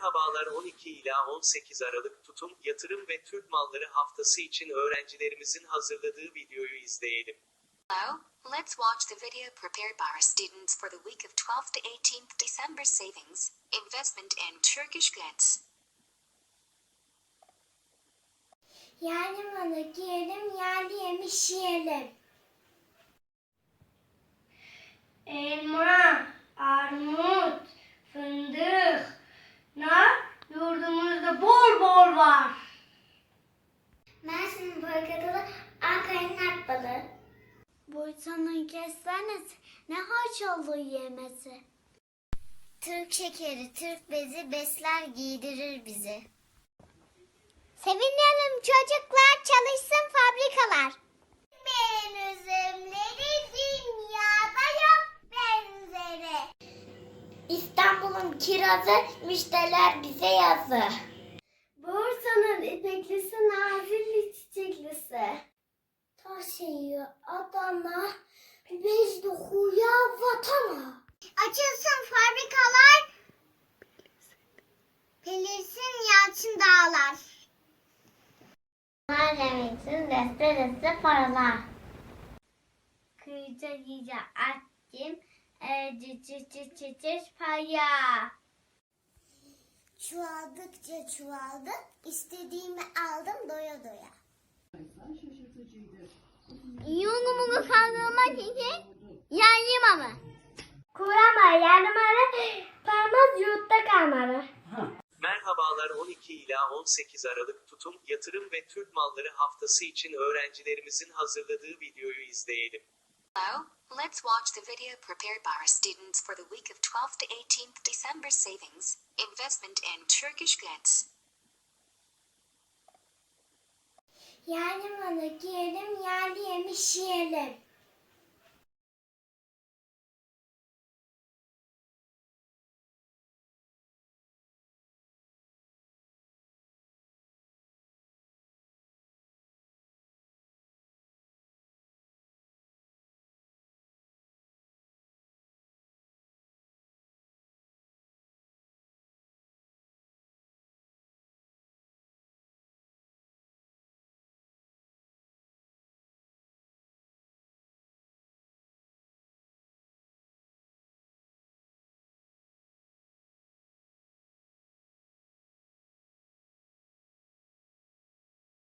Merhabalar 12 ila 18 Aralık tutum, yatırım ve Türk malları haftası için öğrencilerimizin hazırladığı videoyu izleyelim. Hello, let's watch the video prepared by our students for the week of 12th to 18th December savings, investment and Turkish goods. Yerli malı giyelim, yerli yemiş yiyelim. Elma, var. Mersin'in portakalı, Ankara'nın akbalı. Bursa'nın kestanesi, ne hoş olur yemesi. Türk şekeri, Türk bezi besler giydirir bizi. Sevinelim çocuklar, çalışsın fabrikalar. Benim üzümleri dünyada yok benzeri. İstanbul'un kirazı, müşteriler bize yazı. Bursa'nın ipeklisi, nazilli çiçeklisi. Taş yiyor Adana, bez dokuyor vatana. Açılsın fabrikalar, pelirsin yalçın dağlar. Mahallemizin deste deste paralar. Kıyıca yiyice açtım, erci çiç çiç çiç çiç paya. Çoğaldıkça çoğaldı, istediğimi aldım doya doya. Yunumumu kaldırmak için yayayım ama. Kurama yanmalı, parmaz yurtta kalmalı. Merhabalar 12 ila 18 Aralık tutum, yatırım ve Türk malları haftası için öğrencilerimizin hazırladığı videoyu izleyelim. Hello, let's watch the video prepared by our students for the week of 12th to 18th December savings, investment and Turkish goods. Yerli malı giyelim, yerli yemiş yiyelim.